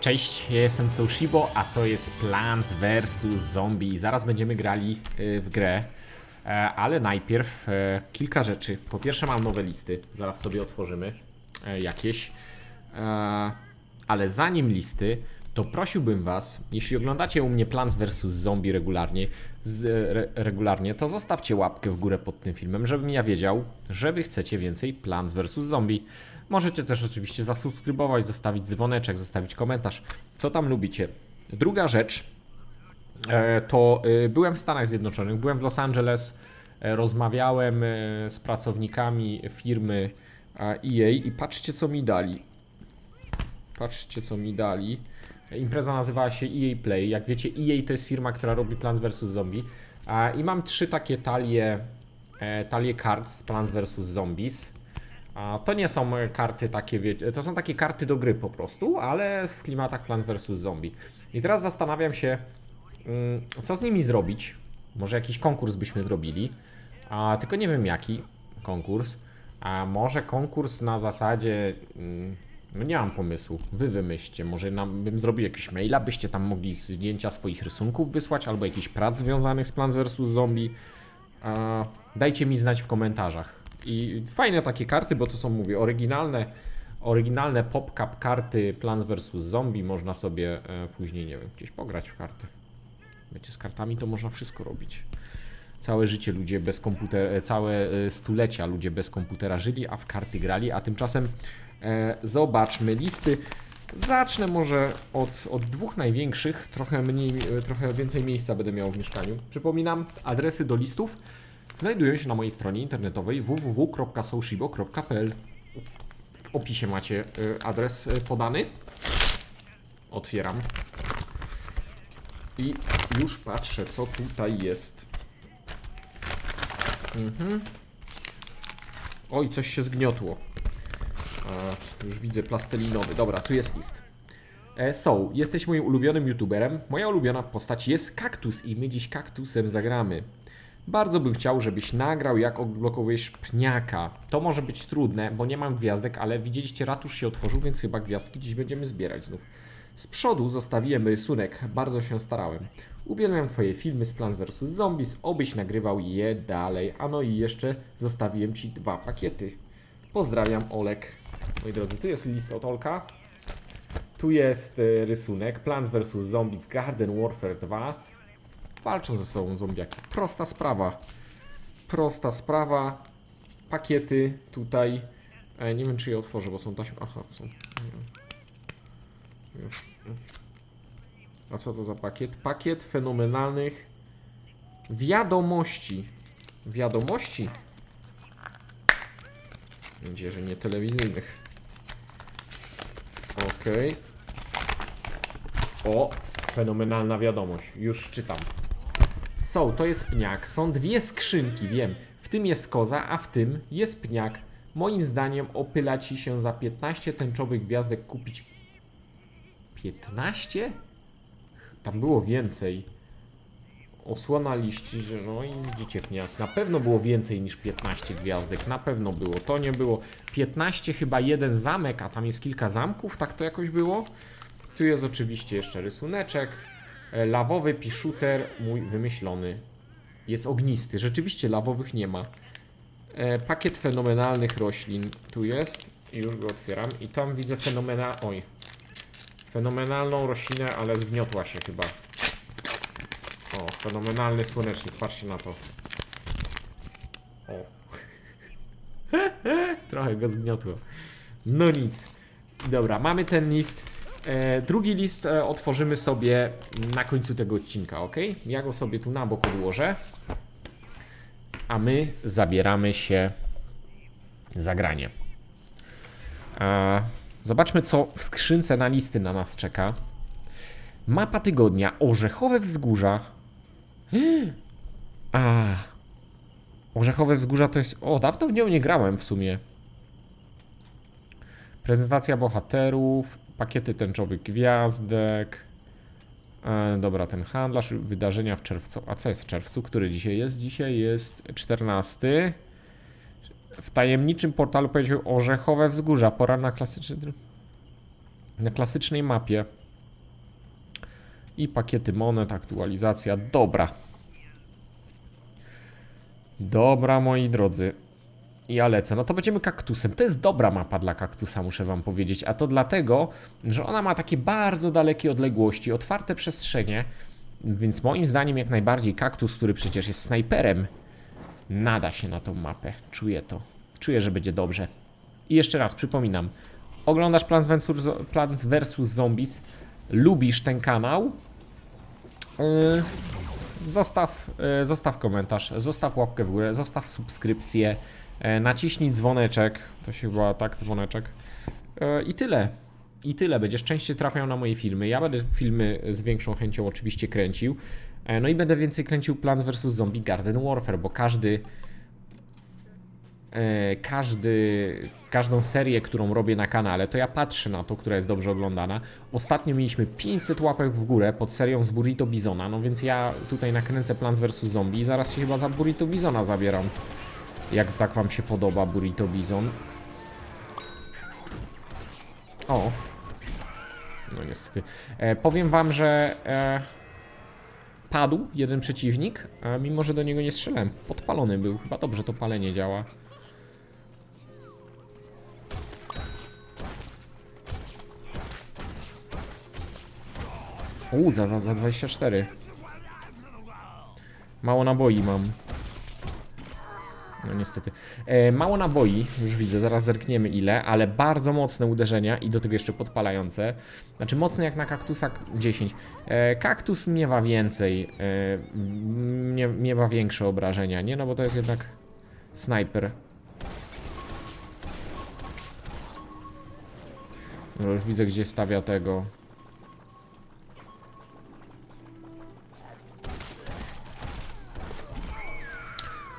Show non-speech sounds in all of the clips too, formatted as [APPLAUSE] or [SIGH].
Cześć, ja jestem Soushibo, a to jest Plants vs Zombie. Zaraz będziemy grali y, w grę, E, ale najpierw e, kilka rzeczy. Po pierwsze mam nowe listy, zaraz sobie otworzymy e, jakieś. Ale zanim listy, to prosiłbym was, jeśli oglądacie u mnie Plants vs Zombie regularnie, z, re, regularnie, to zostawcie łapkę w górę pod tym filmem, żebym ja wiedział, że wy chcecie więcej Plants vs Zombie. Możecie też oczywiście zasubskrybować, zostawić dzwoneczek, zostawić komentarz, co tam lubicie. Druga rzecz, e, to e, byłem w Stanach Zjednoczonych, byłem w Los Angeles, e, rozmawiałem z pracownikami firmy EA i patrzcie co mi dali. Patrzcie co mi dali. Impreza nazywała się EA Play. Jak wiecie, EA to jest firma, która robi Plants vs Zombie. I mam trzy takie talie, e, talie kart z Plants vs Zombies. To nie są karty takie, wiecie, to są takie karty do gry po prostu, ale w klimatach Plants vs Zombie. I teraz zastanawiam się, mm, co z nimi zrobić. Może jakiś konkurs byśmy zrobili. Tylko nie wiem jaki konkurs. A może konkurs na zasadzie. No nie mam pomysłu. Wy wymyślcie. Może nam, bym zrobił jakieś maila, byście tam mogli zdjęcia swoich rysunków wysłać, albo jakichś prac związanych z Plants vs Zombie. A, dajcie mi znać w komentarzach. I fajne takie karty, bo to są, mówię, oryginalne, oryginalne pop-cap karty Plants vs Zombie. Można sobie e, później, nie wiem, gdzieś pograć w karty. Wiecie, z kartami to można wszystko robić. Całe życie ludzie bez komputera, całe e, stulecia ludzie bez komputera żyli, a w karty grali, a tymczasem e, zobaczmy listy. Zacznę może od, od dwóch największych, trochę mniej, e, trochę więcej miejsca będę miał w mieszkaniu. Przypominam, adresy do listów znajdują się na mojej stronie internetowej www.soushibo.pl. W opisie macie e, adres e, podany. Otwieram. I już patrzę, co tutaj jest. Mhm. Oj, coś się zgniotło. A, już widzę plastelinowy. Dobra, tu jest list. E, So, jesteś moim ulubionym youtuberem. Moja ulubiona postać jest kaktus i my dziś kaktusem zagramy. Bardzo bym chciał, żebyś nagrał, jak odblokowujesz pniaka. To może być trudne, bo nie mam gwiazdek, ale widzieliście, ratusz się otworzył, więc chyba gwiazdki dziś będziemy zbierać znów. Z przodu zostawiłem rysunek, bardzo się starałem. Uwielbiam Twoje filmy z Plants vs Zombies, obyś nagrywał je dalej. A no i jeszcze zostawiłem Ci dwa pakiety. Pozdrawiam, Olek. Moi drodzy, tu jest list od Olka. Tu jest e, rysunek Plants vs Zombies Garden Warfare 2. Walczą ze sobą zombiaki. Prosta sprawa. Prosta sprawa. Pakiety tutaj. E, nie wiem, czy je otworzę, bo są taśmy. Aha, są. A co to za pakiet? Pakiet fenomenalnych wiadomości. Wiadomości? Mam nadzieję, że nie telewizyjnych. Okej. O, fenomenalna wiadomość. Już czytam. Są, to jest pniak. Są dwie skrzynki, wiem. W tym jest koza, a w tym jest pniak. Moim zdaniem opyla ci się za 15 tęczowych gwiazdek kupić 15? Tam było więcej. Osłona liści, że no i widzicie pniak. Na pewno było więcej niż 15 gwiazdek. Na pewno było. To nie było 15, chyba jeden zamek, a tam jest kilka zamków. Tak to jakoś było. Tu jest oczywiście jeszcze rysuneczek. E, Lawowy piszuter, mój wymyślony. Jest ognisty. Rzeczywiście lawowych nie ma. E, pakiet fenomenalnych roślin tu jest. Już go otwieram. I tam widzę fenomena... Oj. Fenomenalną roślinę, ale zgniotła się chyba. O, fenomenalny słonecznik. Patrzcie na to. O. [LAUGHS] Trochę go zgniotło. No nic. Dobra, mamy ten list. E, drugi list e, otworzymy sobie na końcu tego odcinka, ok? Ja go sobie tu na bok odłożę. A my zabieramy się za granie. E, zobaczmy, co w skrzynce na listy na nas czeka. Mapa tygodnia. Orzechowe wzgórza. A. Orzechowe wzgórza to jest. O, dawno w nią nie grałem w sumie. Prezentacja bohaterów, pakiety tęczowych gwiazdek. E, dobra, ten handlarz, wydarzenia w czerwcu. A co jest w czerwcu? Który dzisiaj jest? Dzisiaj jest 14. W tajemniczym portalu powiedział Orzechowe Wzgórza. Pora na klasyczny, na klasycznej mapie. I pakiety monet, aktualizacja. Dobra. Dobra, moi drodzy. Ja lecę. No to będziemy kaktusem. To jest dobra mapa dla kaktusa, muszę wam powiedzieć. A to dlatego, że ona ma takie bardzo dalekie odległości, otwarte przestrzenie. Więc moim zdaniem jak najbardziej kaktus, który przecież jest snajperem, nada się na tą mapę. Czuję to. Czuję, że będzie dobrze. I jeszcze raz przypominam. Oglądasz Plants vs. Zombies? Lubisz ten kanał? Yy, Zostaw, e, zostaw komentarz, zostaw łapkę w górę, zostaw subskrypcję, e, naciśnij dzwoneczek, to się chyba tak, dzwoneczek i tyle. I tyle, będziesz częściej trafiał na moje filmy. Ja będę filmy z większą chęcią oczywiście kręcił. E, No i będę więcej kręcił Plants vs. Zombie Garden Warfare, bo każdy każdy, każdą serię, którą robię na kanale, to ja patrzę na to, która jest dobrze oglądana. Ostatnio mieliśmy 500 łapek w górę pod serią z Burrito Bizona, no więc ja tutaj nakręcę Plants vs. Zombie i zaraz się chyba za Burrito Bizona zabieram. Jak tak wam się podoba Burrito Bizon. O. No niestety. E, powiem wam, że e, padł jeden przeciwnik, a mimo że do niego nie strzelałem. Podpalony był. Chyba dobrze to palenie działa. Uuu, za, za 24. Mało naboi mam. No niestety. E, mało naboi, już widzę, zaraz zerkniemy ile, ale bardzo mocne uderzenia i do tego jeszcze podpalające. Znaczy mocne jak na kaktusa 10. E, kaktus miewa więcej, e, mie, miewa większe obrażenia, nie? No bo to jest jednak snajper. No już widzę gdzie stawia tego.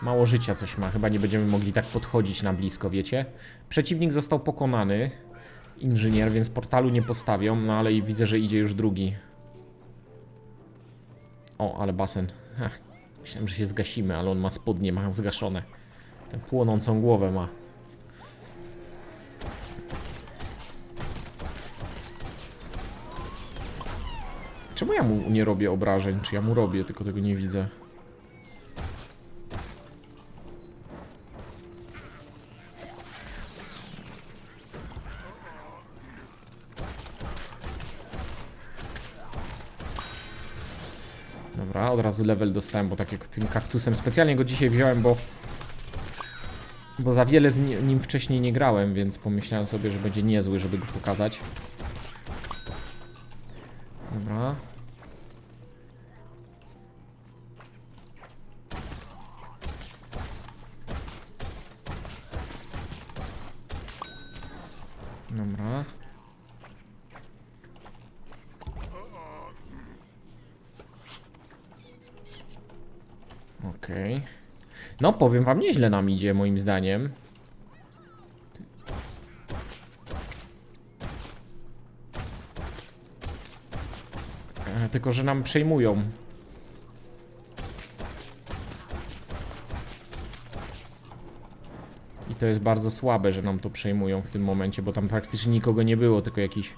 Mało życia coś ma, chyba nie będziemy mogli tak podchodzić na blisko, wiecie? Przeciwnik został pokonany, inżynier, więc portalu nie postawią, no ale i widzę, że idzie już drugi. O, ale basen. Ach, myślałem, że się zgasimy, ale on ma spodnie, ma zgaszone. Tę płonącą głowę ma. Czemu ja mu nie robię obrażeń? Czy ja mu robię, tylko tego nie widzę? Dobra, od razu level dostałem, bo tak jak tym kaktusem specjalnie go dzisiaj wziąłem, bo bo za wiele z ni- nim wcześniej nie grałem, więc pomyślałem sobie, że będzie niezły, żeby go pokazać. No, powiem wam, nieźle nam idzie, moim zdaniem. E, Tylko, że nam przejmują. I to jest bardzo słabe, że nam to przejmują w tym momencie, bo tam praktycznie nikogo nie było, tylko jakiś...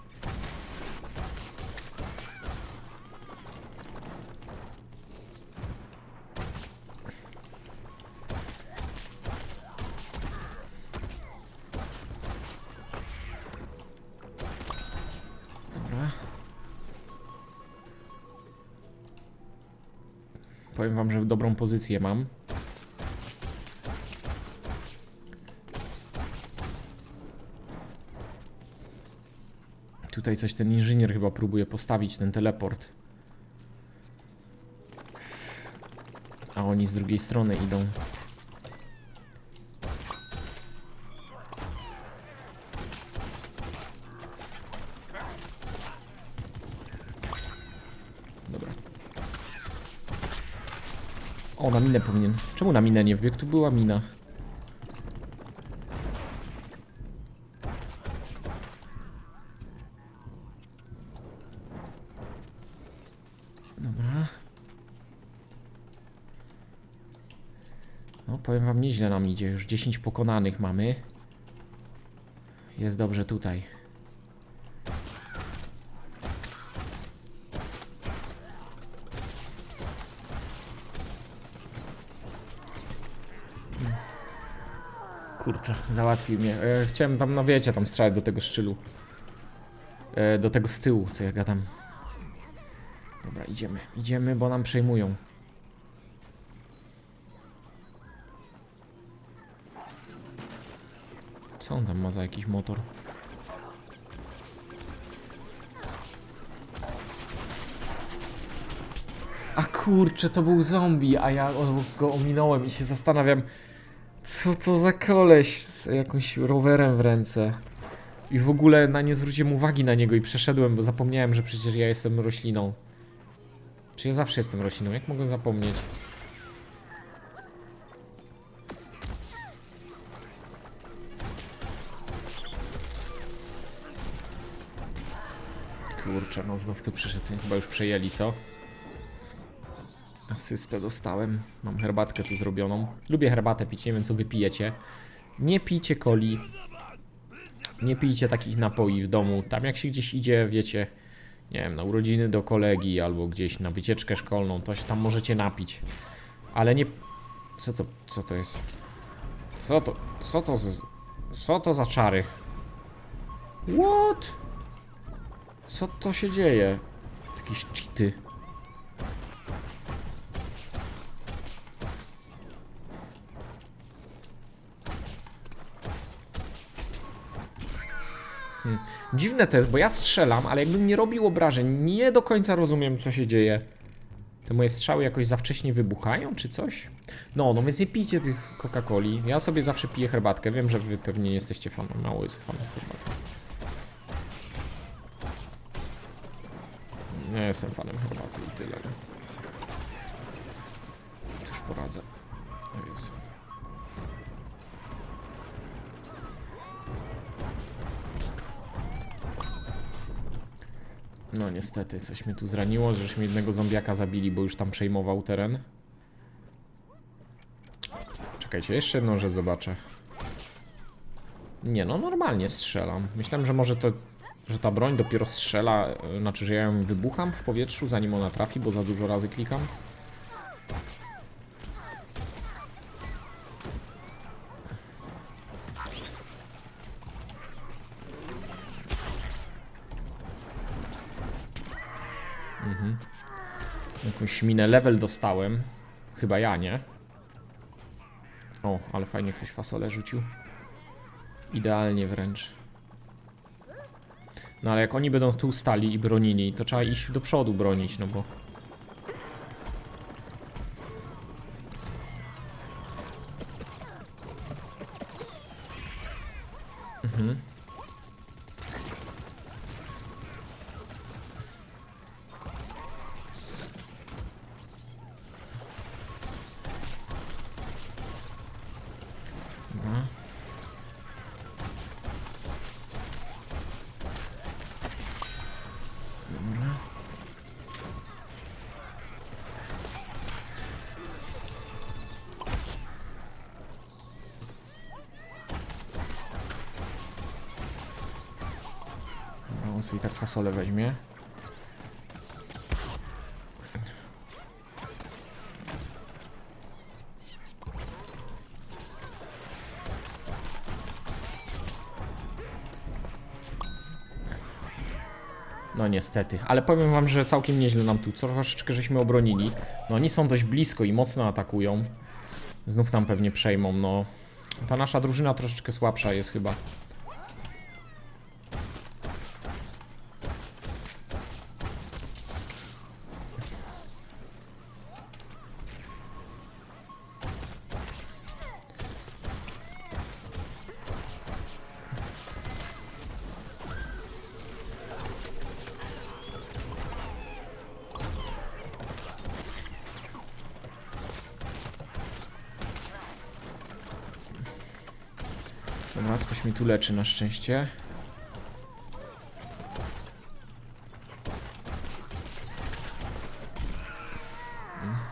Powiem wam, że dobrą pozycję mam. Tutaj coś ten inżynier chyba próbuje postawić, ten teleport. A oni z drugiej strony idą. Na minę powinien. Czemu na minę nie wbiegł? Tu była mina. Dobra. No, powiem wam, nieźle nam idzie. Już 10 pokonanych mamy. Jest dobrze tutaj. Załatwił mnie. E, chciałem tam, no wiecie, tam strzelać do tego szczylu. E, do tego z tyłu, co ja gadam. Dobra, idziemy. Idziemy, bo nam przejmują. Co on tam ma za jakiś motor? A kurczę, to był zombie, a ja go ominąłem i się zastanawiam, co to za koleś z jakimś rowerem w ręce. I w ogóle na nie zwróciłem uwagi na niego i przeszedłem, bo zapomniałem, że przecież ja jestem rośliną. Czy ja zawsze jestem rośliną? Jak mogę zapomnieć? Kurczę, no znów tu przyszedł. Chyba już przejęli, co? Asystę dostałem. Mam herbatkę tu zrobioną. Lubię herbatę pić, nie wiem co wy pijecie. Nie pijcie coli. Nie pijcie takich napoi w domu. Tam jak się gdzieś idzie, wiecie, nie wiem, na urodziny do kolegi albo gdzieś na wycieczkę szkolną, to się tam możecie napić. Ale nie... Co to, co to jest? Co to, co to z... Co to za czary? What? Co to się dzieje? Jakieś cheaty. Hmm. Dziwne to jest, bo ja strzelam, ale jakbym nie robił obrażeń, nie do końca rozumiem, co się dzieje. Te moje strzały jakoś za wcześnie wybuchają, czy coś? No, no więc nie pijcie tych Coca-Coli. Ja sobie zawsze piję herbatkę. Wiem, że wy pewnie nie jesteście fanem. Mało jest fanów herbatki. Nie jestem fanem herbaty i tyle. Cóż poradzę. O Jezu. No niestety, coś mnie tu zraniło, żeśmy jednego zombiaka zabili, bo już tam przejmował teren. Czekajcie, jeszcze jedną rzecz zobaczę. Nie no, normalnie strzelam. Myślałem, że może to, że ta broń dopiero strzela, e, znaczy, że ja ją wybucham w powietrzu, zanim ona trafi, bo za dużo razy klikam. Jakąś minę level dostałem. Chyba ja, nie? O, ale fajnie ktoś fasolę rzucił. Idealnie wręcz. No ale jak oni będą tu stali i bronili, to trzeba iść do przodu bronić, no bo... sobie tak fasolę weźmie. No niestety, ale powiem wam, że całkiem nieźle nam tu troszeczkę żeśmy obronili. No oni są dość blisko i mocno atakują. Znów nam pewnie przejmą, no. Ta nasza drużyna troszeczkę słabsza jest chyba. Dobra, ktoś mi tu leczy na szczęście.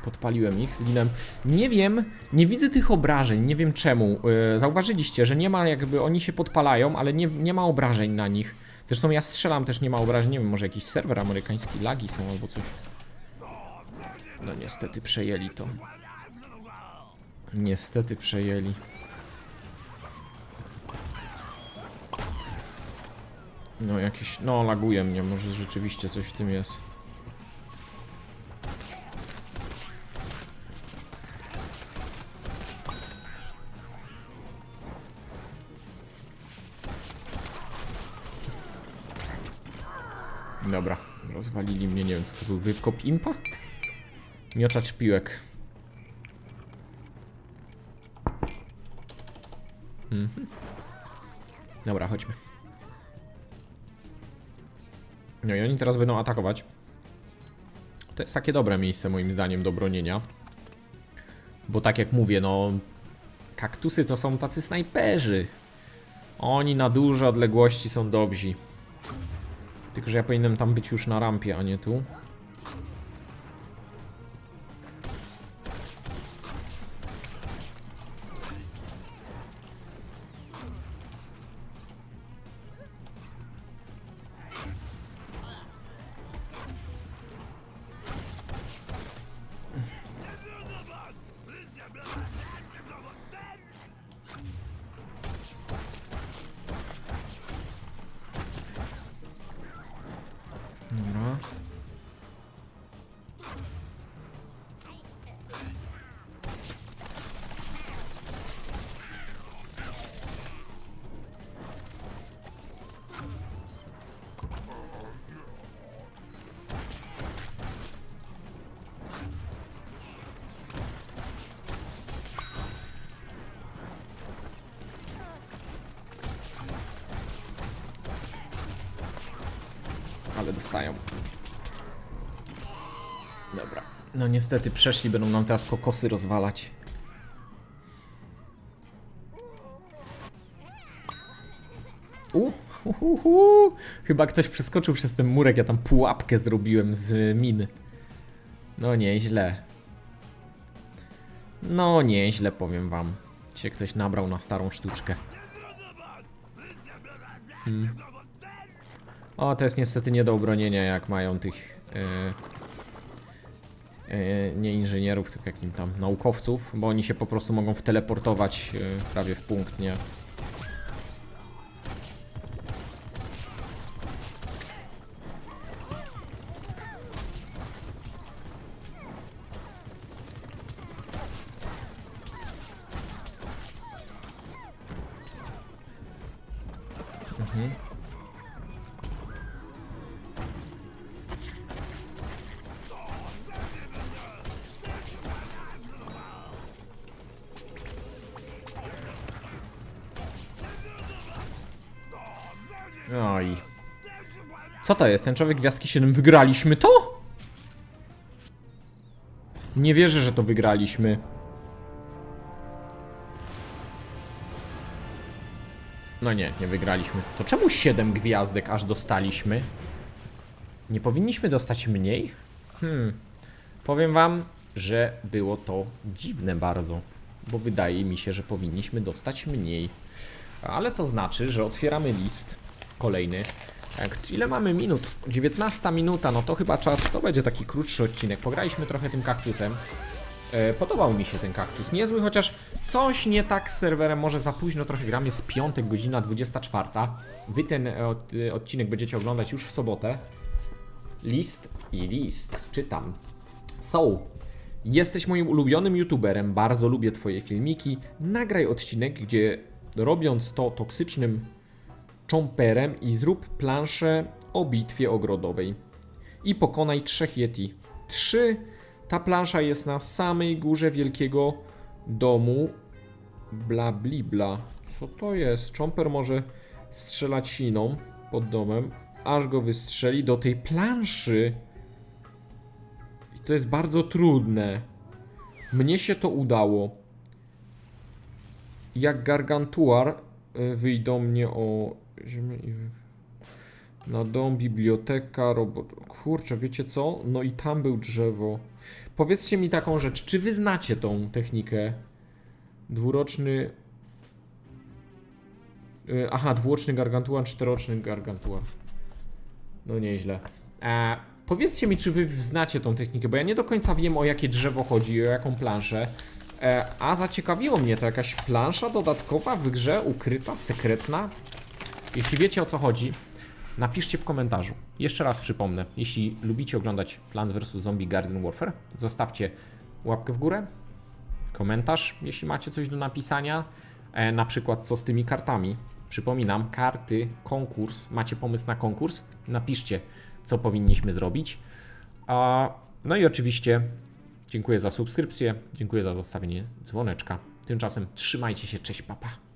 Podpaliłem ich, zginąłem. Nie wiem, nie widzę tych obrażeń, nie wiem czemu. Yy, zauważyliście, że nie ma jakby, oni się podpalają, ale nie, nie ma obrażeń na nich. Zresztą ja strzelam, też nie ma obrażeń, nie wiem, może jakiś serwer amerykański, lagi są albo coś. No niestety przejęli to. Niestety przejęli. No jakieś, no laguje mnie, może rzeczywiście coś w tym jest. Dobra, rozwalili mnie, nie wiem co to był, wykop impa? Miotacz piłek. Mhm. Dobra, chodźmy. No i oni teraz będą atakować. To jest takie dobre miejsce moim zdaniem do bronienia. Bo tak jak mówię, no... Kaktusy to są tacy snajperzy. Oni na duże odległości są dobrzy. Tylko, że ja powinienem tam być już na rampie, a nie tu. Dostają. Dobra. No niestety przeszli, będą nam teraz kokosy rozwalać. U. Chyba ktoś przeskoczył przez ten murek, ja tam pułapkę zrobiłem z miny. No nieźle. No nieźle, powiem wam. Się ktoś nabrał na starą sztuczkę. Hmm. O, to jest niestety nie do obronienia, jak mają tych... e, e, nie inżynierów, tylko jakim tam naukowców, bo oni się po prostu mogą wteleportować e, prawie w punkt, nie? Oj. Co to jest? Ten człowiek Gwiazdki 7. Wygraliśmy to? Nie wierzę, że to wygraliśmy. No nie, nie wygraliśmy. To czemu 7 gwiazdek aż dostaliśmy? Nie powinniśmy dostać mniej? Hmm. Powiem wam, że było to dziwne bardzo. Bo wydaje mi się, że powinniśmy dostać mniej. Ale to znaczy, że otwieramy list kolejny. Ile mamy minut? 19 minuta, no to chyba czas, to będzie taki krótszy odcinek. Pograliśmy trochę tym kaktusem. E, podobał mi się ten kaktus. Niezły, chociaż coś nie tak z serwerem, może za późno trochę gram. Jest piątek, godzina 24. Wy ten e, e, odcinek będziecie oglądać już w sobotę. List i list. Czytam. So, jesteś moim ulubionym youtuberem, bardzo lubię twoje filmiki. Nagraj odcinek, gdzie robiąc to toksycznym czomperem i zrób planszę o bitwie ogrodowej. I pokonaj trzech Yeti. Trzy. Ta plansza jest na samej górze wielkiego domu. Bla blibla. Co to jest? Czomper może strzelać siną pod domem, aż go wystrzeli do tej planszy. I to jest bardzo trudne. Mnie się to udało. Jak gargantuar y, wyjdą mnie o ziemię i na dom, biblioteka, robot. Kurczę, wiecie co? No i tam był drzewo. Powiedzcie mi taką rzecz, czy wy znacie tą technikę? Dwuroczny. y, Aha, dwuroczny gargantuar, czteroroczny gargantuar. No nieźle. E, powiedzcie mi, czy wy znacie tą technikę, bo ja nie do końca wiem o jakie drzewo chodzi, o jaką planszę. E, a zaciekawiło mnie to jakaś plansza dodatkowa w grze, ukryta, sekretna. Jeśli wiecie o co chodzi, napiszcie w komentarzu. Jeszcze raz przypomnę, jeśli lubicie oglądać Plants vs. Zombie Garden Warfare, zostawcie łapkę w górę, komentarz, jeśli macie coś do napisania, e, na przykład co z tymi kartami. Przypominam, karty, konkurs, macie pomysł na konkurs? Napiszcie, co powinniśmy zrobić. A, no i oczywiście dziękuję za subskrypcję, dziękuję za zostawienie dzwoneczka. Tymczasem trzymajcie się, cześć, papa.